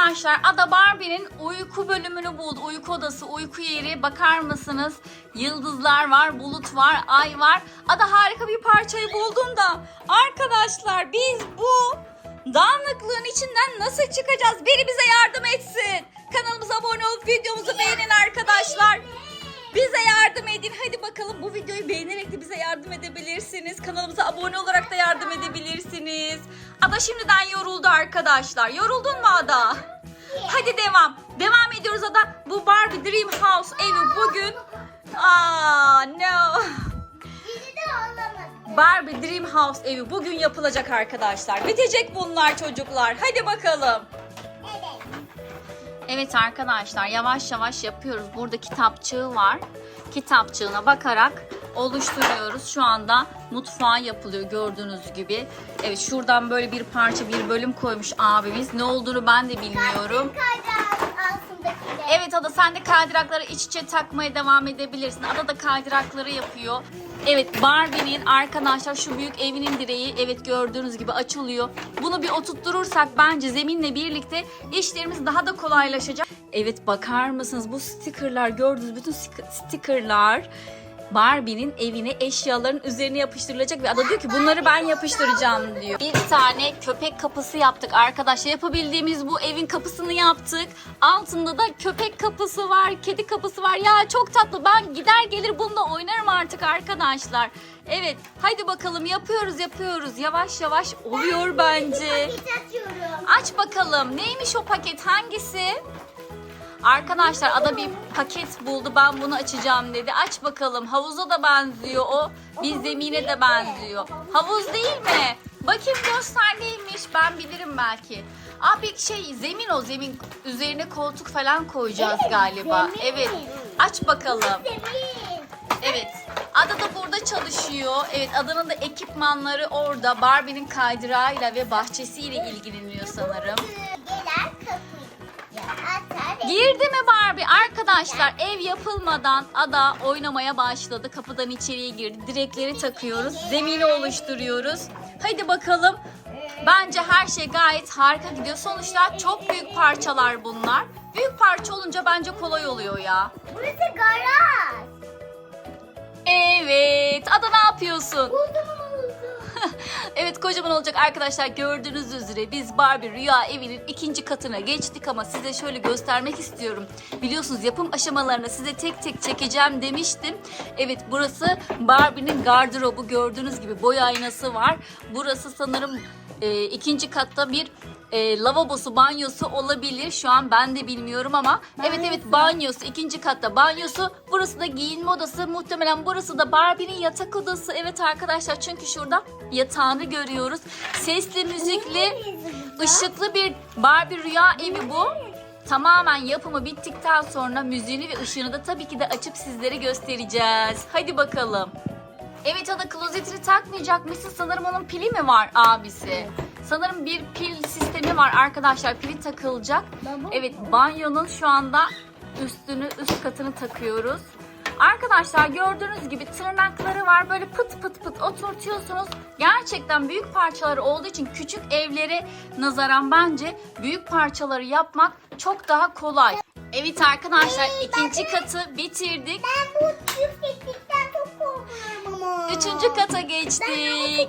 Arkadaşlar Ada Barbie'nin uyku bölümünü buldu. Uyku odası, uyku yeri. Bakar mısınız? Yıldızlar var, bulut var, ay var. Ada harika bir parçayı buldum da. Arkadaşlar biz bu dağınıklığın içinden nasıl çıkacağız? Biri bize yardım etsin. Kanalımıza abone olup videomuzu beğenin arkadaşlar. Bize yardım edin. Hadi bakalım bu videoyu beğenerek de bize yardım edebilirsiniz. Kanalımıza abone olarak da yardım edebilirsiniz. Ada şimdiden yoruldu arkadaşlar. Yoruldun mu Ada? Hadi devam. Devam ediyoruz Ada. Bu Barbie Dream House evi bugün... Aa no. Barbie Dream House evi bugün yapılacak arkadaşlar. Bitecek bunlar çocuklar. Hadi bakalım. Evet. Arkadaşlar yavaş yavaş yapıyoruz. Burada kitapçığı var. Kitapçığına bakarak oluşturuyoruz. Şu anda mutfağı yapılıyor gördüğünüz gibi. Evet şuradan böyle bir parça bir bölüm koymuş abimiz. Ne olduğunu ben de bilmiyorum. Evet Ada sen de kaydırakları iç içe takmaya devam edebilirsin. Ada da kaydırakları yapıyor. Evet Barbie'nin arkadaşlar şu büyük evinin direği evet gördüğünüz gibi açılıyor. Bunu bir oturtturursak bence zeminle birlikte işlerimiz daha da kolaylaşacak. Evet bakar mısınız bu stickerlar gördüğünüz bütün stickerlar Barbie'nin evine eşyaların üzerine yapıştırılacak ve Ada diyor ki bunları ben yapıştıracağım diyor. Bir tane köpek kapısı yaptık arkadaşlar. Yapabildiğimiz bu evin kapısını yaptık. Altında da köpek kapısı var, kedi kapısı var. Ya çok tatlı. Ben gider gelir bununla oynarım artık arkadaşlar. Evet, hadi bakalım yapıyoruz yapıyoruz. Yavaş yavaş oluyor bence. Aç bakalım. Neymiş o paket? Hangisi? Arkadaşlar Ada bir paket buldu. Ben bunu açacağım dedi. Aç bakalım. Havuza da benziyor o. Bir zemine de benziyor. Havuz değil mi? Bakayım göster neymiş. Ben bilirim belki. Abi şey zemin o zemin. Üzerine koltuk falan koyacağız Evet, galiba. zemin. Evet. Aç bakalım. Evet. Ada da burada çalışıyor. Evet Ada'nın da ekipmanları orada. Barbie'nin kaydırağıyla ve bahçesiyle ilgileniyor sanırım. Girdi mi Barbie? Arkadaşlar ev yapılmadan Ada oynamaya başladı. Kapıdan içeriye girdi. Direkleri takıyoruz. Zemini oluşturuyoruz. Hadi bakalım. Bence her şey gayet harika gidiyor. Sonuçta çok büyük parçalar bunlar. Büyük parça olunca bence kolay oluyor ya. Burası garaj. Evet. Ada ne yapıyorsun? Buldum kocaman olacak arkadaşlar gördüğünüz üzere biz Barbie Rüya evinin ikinci katına geçtik ama size şöyle göstermek istiyorum. Biliyorsunuz yapım aşamalarını size tek tek çekeceğim demiştim. Evet burası Barbie'nin gardırobu gördüğünüz gibi boy aynası var. Burası sanırım e, ikinci katta bir e, lavabosu, banyosu olabilir. Şu an ben de bilmiyorum ama evet evet banyosu ikinci katta banyosu. Burası da giyinme odası. Muhtemelen burası da Barbie'nin yatak odası. Evet arkadaşlar çünkü şurada yatağını görüyoruz. Sesli, müzikli, ışıklı bir Barbie rüya evi bu. Tamamen yapımı bittikten sonra müziğini ve ışığını da tabii ki de açıp sizlere göstereceğiz. Hadi bakalım. Evet ada klozetini takmayacakmışsın. Sanırım onun pili mi var abisi? Sanırım bir pil sistemi var arkadaşlar. Pili takılacak. Evet banyonun şu anda üstünü üst katını takıyoruz. Arkadaşlar gördüğünüz gibi tırnakları var. Böyle pıt pıt pıt oturtuyorsunuz. Gerçekten büyük parçaları olduğu için küçük evlere nazaran bence büyük parçaları yapmak çok daha kolay. Evet arkadaşlar ikinci katı bitirdik. Ben bu Üçüncü kata geçtik.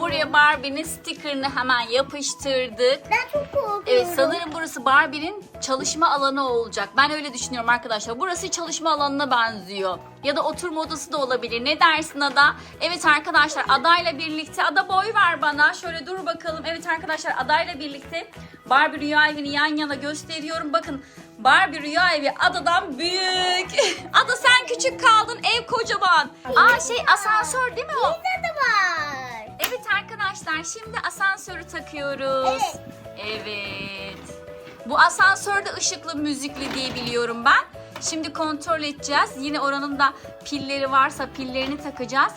Buraya Barbie'nin stickerını hemen yapıştırdık. Ben çok korkuyorum. Evet sanırım burası Barbie'nin çalışma alanı olacak. Ben öyle düşünüyorum arkadaşlar. Burası çalışma alanına benziyor. Ya da oturma odası da olabilir. Ne dersin Ada? Evet arkadaşlar adayla birlikte Ada boy ver bana. Şöyle dur bakalım. Evet arkadaşlar adayla birlikte Barbie rüya evini yan yana gösteriyorum. Bakın Barbie rüya evi adadan büyük. Ada sen küçük kaldın ev kocaman. Aa şey asansör değil mi o? Pizza da var. Evet arkadaşlar şimdi asansörü takıyoruz. Evet. Evet. Bu asansörde ışıklı müzikli diye biliyorum ben. Şimdi kontrol edeceğiz. Yine oranın da pilleri varsa pillerini takacağız.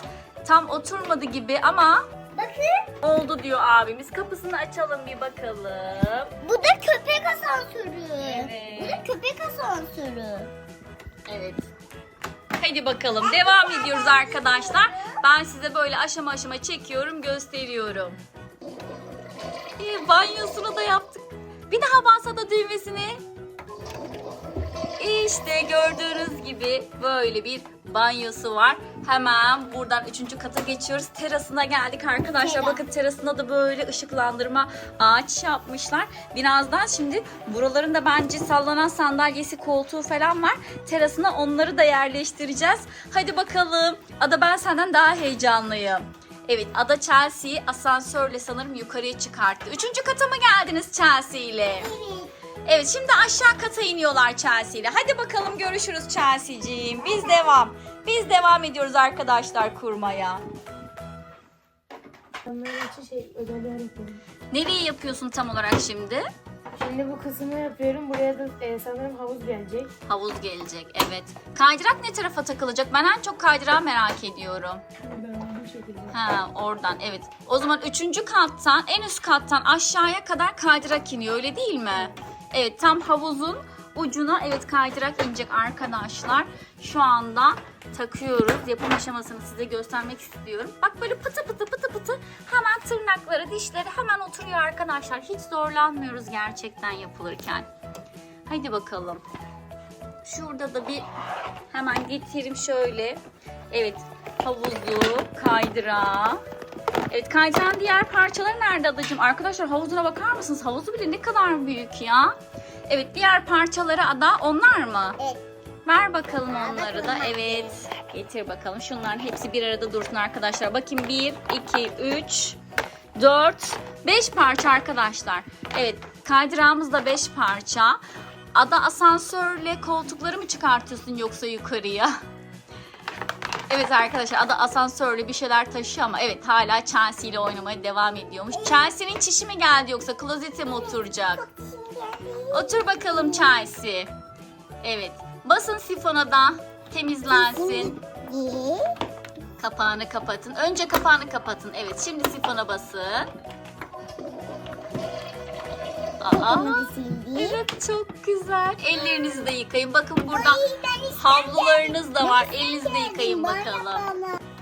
Tam oturmadı gibi ama Bakın. oldu diyor abimiz. Kapısını açalım bir bakalım. Bu da köpek asansörü. Evet. Bu da köpek asansörü. Evet. Hadi bakalım devam ediyoruz arkadaşlar. Ben size böyle aşama aşama çekiyorum, gösteriyorum. Ee, banyosunu da yaptık. Bir daha bas ada düğmesini. İşte gördüğünüz gibi böyle bir banyosu var. Hemen buradan üçüncü kata geçiyoruz. Terasına geldik arkadaşlar. Teras. Bakın terasına da böyle ışıklandırma ağaç yapmışlar. Birazdan şimdi buralarında bence sallanan sandalyesi, koltuğu falan var. Terasına onları da yerleştireceğiz. Hadi bakalım. Ada ben senden daha heyecanlıyım. Evet Ada Chelsea'yi asansörle sanırım yukarıya çıkarttı. Üçüncü kata mı geldiniz Chelsea ile? Evet. Evet şimdi aşağı kata iniyorlar Chelsea ile. Hadi bakalım görüşürüz Chelsea'ciğim. Biz devam. Biz devam ediyoruz arkadaşlar kurmaya. Onların için şey ödevler yapıyorum. Nereye yapıyorsun tam olarak şimdi? Şimdi bu kısmı yapıyorum. Buraya da e, sanırım havuz gelecek. Havuz gelecek evet. Kaydırak ne tarafa takılacak? Ben en çok kaydırağı merak ediyorum. Ben bu şekilde. Ha oradan evet. O zaman üçüncü kattan en üst kattan aşağıya kadar kaydırak iniyor öyle değil mi? Evet tam havuzun ucuna evet kaydırak inecek arkadaşlar. Şu anda takıyoruz. Yapım aşamasını size göstermek istiyorum. Bak böyle pıtı pıtı pıtı pıtı hemen tırnakları dişleri hemen oturuyor arkadaşlar. Hiç zorlanmıyoruz gerçekten yapılırken. Haydi bakalım. Şurada da bir hemen getireyim şöyle. Evet havuzu, kaydırağı. Evet kaydıran diğer parçaları nerede adacığım? Arkadaşlar havuzuna bakar mısınız? Havuzu bile ne kadar büyük ya. Evet diğer parçaları ada onlar mı? Evet. Ver bakalım onları da. Evet. Getir bakalım. Şunların hepsi bir arada dursun arkadaşlar. Bakayım 1, 2, 3, 4, 5 parça arkadaşlar. Evet kaydırağımız da 5 parça. Ada asansörle koltukları mı çıkartıyorsun yoksa yukarıya? Evet arkadaşlar Ada asansörle bir şeyler taşıyor ama evet hala Chelsea ile oynamaya devam ediyormuş. Chelsea'nin çişi mi geldi yoksa klozete mi oturacak? Otur bakalım Chelsea. Evet. Basın sifona da temizlensin. Kapağını kapatın. Önce kapağını kapatın. Evet şimdi sifona basın. Aa, evet çok güzel. Ellerinizi de yıkayın. Bakın burada havlularınız da var. Elinizi de yıkayın bakalım.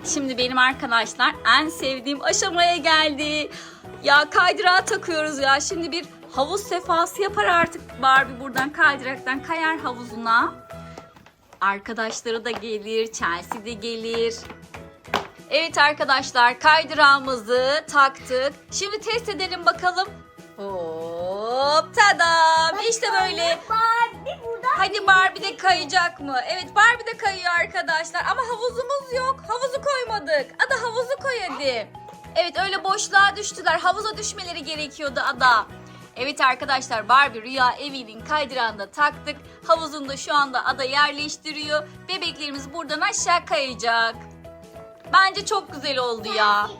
Şimdi benim arkadaşlar en sevdiğim aşamaya geldi. Ya kaydırağa takıyoruz ya. Şimdi bir havuz sefası yapar artık Barbie buradan kaydıraktan kayar havuzuna. Arkadaşları da gelir, Chelsea de gelir. Evet arkadaşlar kaydırağımızı taktık. Şimdi test edelim bakalım. Hop tadam işte böyle. Barbie burada. Hadi Barbie de kayacak mı? Evet Barbie de kayıyor arkadaşlar ama havuzumuz yok. Havuzu koymadık. Ada havuzu koy hadi. Evet öyle boşluğa düştüler. Havuza düşmeleri gerekiyordu Ada. Evet arkadaşlar Barbie Rüya evinin kaydırağında taktık. Havuzunda şu anda Ada yerleştiriyor. Bebeklerimiz buradan aşağı kayacak. Bence çok güzel oldu ya.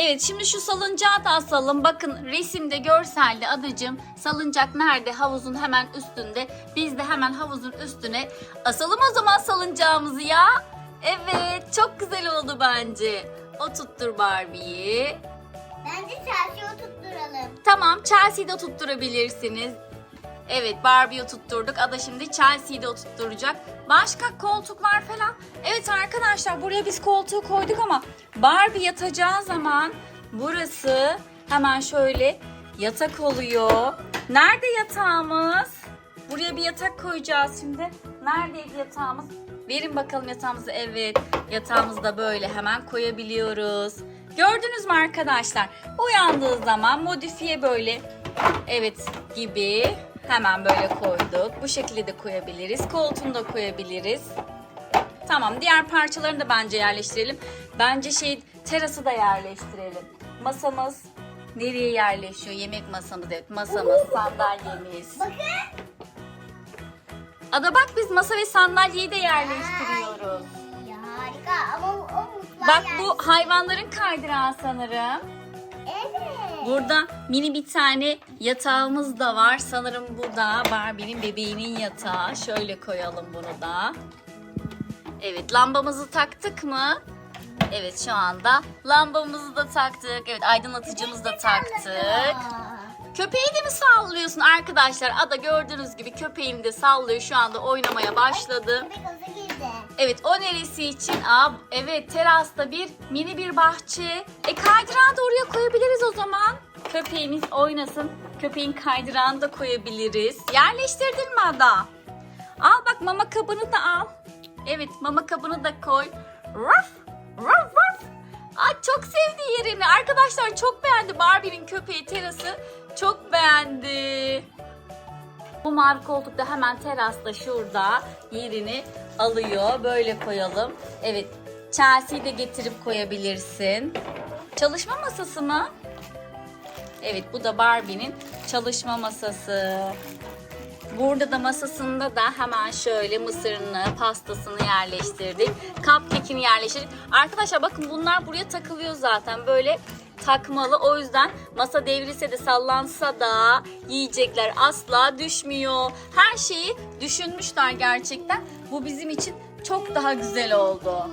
Evet şimdi şu salıncağı da asalım. Bakın resimde görselde adacım salıncak nerede? Havuzun hemen üstünde. Biz de hemen havuzun üstüne asalım o zaman salıncağımızı ya. Evet çok güzel oldu bence. O tuttur Barbie'yi. Bence Chelsea'yi tutturalım. Tamam Chelsea'yi de tutturabilirsiniz. Evet Barbie'yi tutturduk. Ada şimdi Chelsea'yi de tutturacak. Başka koltuklar falan. Evet arkadaşlar buraya biz koltuğu koyduk ama Barbie yatacağı zaman burası hemen şöyle yatak oluyor. Nerede yatağımız? Buraya bir yatak koyacağız şimdi. Neredeydi yatağımız? Verin bakalım yatağımızı. Evet yatağımızı da böyle hemen koyabiliyoruz. Gördünüz mü arkadaşlar? Uyandığı zaman modifiye böyle evet gibi hemen böyle koyduk. Bu şekilde de koyabiliriz. Koltuğunu da koyabiliriz. Tamam diğer parçalarını da bence yerleştirelim. Bence şey terası da yerleştirelim. Masamız nereye yerleşiyor? Yemek masamız evet masamız, sandalyemiz. Bakın. Ada bak biz masa ve sandalyeyi de yerleştiriyoruz. Ya harika ama o, mutfağa Bak bu hayvanların kaydırağı sanırım. Burada mini bir tane yatağımız da var. Sanırım bu da Barbie'nin bebeğinin yatağı. Şöyle koyalım bunu da. Evet lambamızı taktık mı? Evet şu anda lambamızı da taktık. Evet aydınlatıcımızı da taktık. Köpeği de mi sallıyorsun arkadaşlar? Ada gördüğünüz gibi köpeğini de sallıyor. Şu anda oynamaya başladı. Köpek. Evet o neresi için? Aa, evet terasta bir mini bir bahçe. E kaydırağı da oraya koyabiliriz o zaman. Köpeğimiz oynasın. Köpeğin kaydırağını da koyabiliriz. Yerleştirdin mi Ada? Al bak mama kabını da al. Evet mama kabını da koy. Ruff, ruff, ruff. Ay çok sevdi yerini. Arkadaşlar çok beğendi Barbie'nin köpeği terası. Çok beğendi. Bu mavi koltuk da hemen terasta şurada yerini alıyor. Böyle koyalım. Evet. Chelsea'yi de getirip koyabilirsin. Çalışma masası mı? Evet bu da Barbie'nin çalışma masası. Burada da masasında da hemen şöyle mısırını, pastasını yerleştirdik. Cupcake'ini yerleştirdik. Arkadaşlar bakın bunlar buraya takılıyor zaten. Böyle takmalı. O yüzden masa devrilse de sallansa da yiyecekler asla düşmüyor. Her şeyi düşünmüşler gerçekten. Bu bizim için çok daha güzel oldu.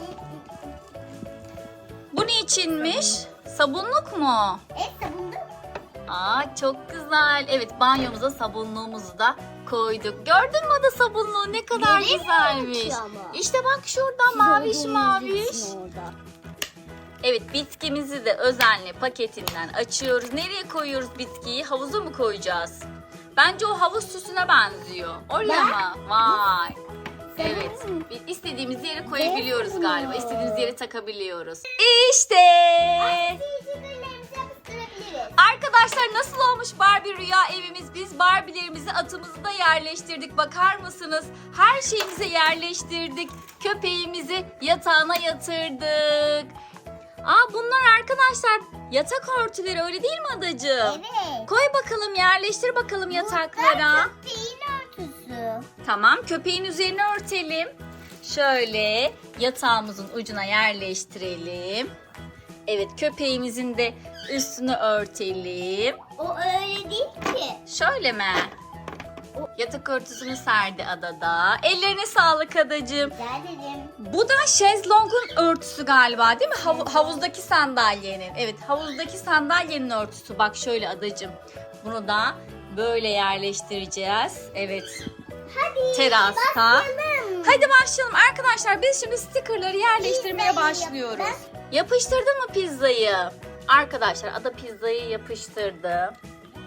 Bu niçinmiş? Sabunluk mu? Evet sabunlu. Aa çok güzel. Evet banyomuza sabunluğumuzu da koyduk. Gördün mü da sabunluğu ne kadar Göremiyorum güzelmiş. İşte bak şurada maviş maviş. Evet bitkimizi de özenle paketinden açıyoruz. Nereye koyuyoruz bitkiyi? Havuza mı koyacağız? Bence o havuz süsüne benziyor. Oraya mı? Vay. Evet. İstediğimiz yere koyabiliyoruz galiba. İstediğimiz yere takabiliyoruz. İşte. Arkadaşlar nasıl olmuş Barbie rüya evimiz? Biz Barbie'lerimizi atımızı da yerleştirdik. Bakar mısınız? Her şeyimizi yerleştirdik. Köpeğimizi yatağına yatırdık. Aa bunlar arkadaşlar yatak örtüleri öyle değil mi adacığım? Evet. Koy bakalım yerleştir bakalım yataklara. Bu köpeğin örtüsü. Tamam köpeğin üzerine örtelim. Şöyle yatağımızın ucuna yerleştirelim. Evet köpeğimizin de üstünü örtelim. O öyle değil ki. Şöyle mi? Yatak örtüsünü serdi adada. Ellerine sağlık adacığım. Rica ederim. Bu da şezlongun örtüsü galiba değil mi? Hav- havuzdaki sandalyenin. Evet havuzdaki sandalyenin örtüsü. Bak şöyle adacığım. Bunu da böyle yerleştireceğiz. Evet. Hadi Terasta. başlayalım. Hadi başlayalım arkadaşlar. Biz şimdi stickerları yerleştirmeye Pizzayı başlıyoruz. yaptım. Yapıştırdın mı pizzayı? Arkadaşlar Ada pizzayı yapıştırdı.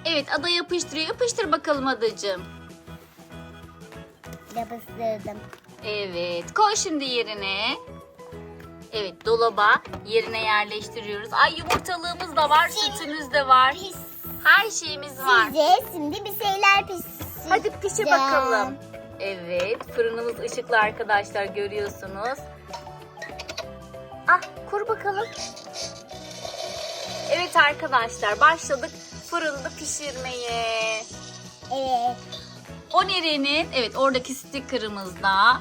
Evet Ada yapıştırıyor. Yapıştır bakalım Adacığım. Yapıştırdım. Evet. Koy şimdi yerine. Evet dolaba yerine yerleştiriyoruz. Ay yumurtalığımız da var, Şimdi- sütümüz de var. Pis. Her şeyimiz var. Size şimdi bir şeyler pişsin. Hadi pişir bakalım. Evet fırınımız ışıklı arkadaşlar görüyorsunuz. Ah kur bakalım. Evet arkadaşlar başladık fırında pişirmeye. Evet. O nerenin? Evet oradaki stickerımızda.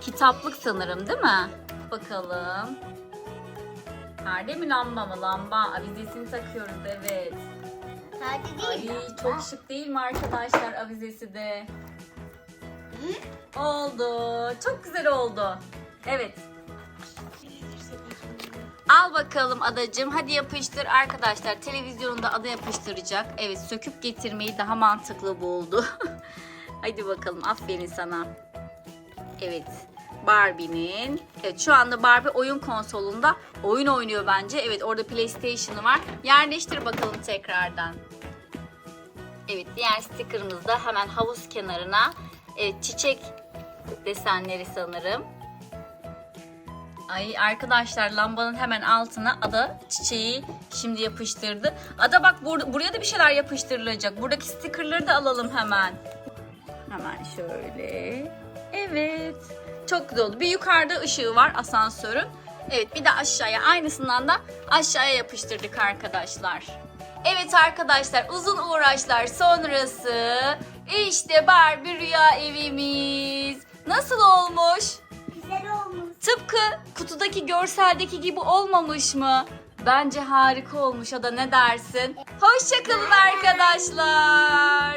Kitaplık sanırım değil mi? Bakalım. Perde mi lamba mı? Lamba. Avizesini takıyoruz evet. Ay değil. çok şık değil mi arkadaşlar avizesi de? Oldu. Çok güzel oldu. Evet. Al bakalım adacığım. Hadi yapıştır. Arkadaşlar televizyonunda ada yapıştıracak. Evet söküp getirmeyi daha mantıklı buldu. Hadi bakalım aferin sana. Evet. Barbie'nin. Evet şu anda Barbie oyun konsolunda oyun oynuyor bence. Evet orada PlayStation'ı var. Yerleştir bakalım tekrardan. Evet diğer stickerımız da hemen havuz kenarına. Evet çiçek desenleri sanırım. Ay arkadaşlar lambanın hemen altına ada çiçeği şimdi yapıştırdı. Ada bak bur- buraya da bir şeyler yapıştırılacak. Buradaki stickerları da alalım hemen. Hemen şöyle. Evet. Çok güzel oldu. Bir yukarıda ışığı var asansörün. Evet bir de aşağıya aynısından da aşağıya yapıştırdık arkadaşlar. Evet arkadaşlar uzun uğraşlar sonrası işte Barbie rüya evimiz. Nasıl olmuş? Tıpkı kutudaki görseldeki gibi olmamış mı? Bence harika olmuş o da ne dersin? Hoşçakalın arkadaşlar.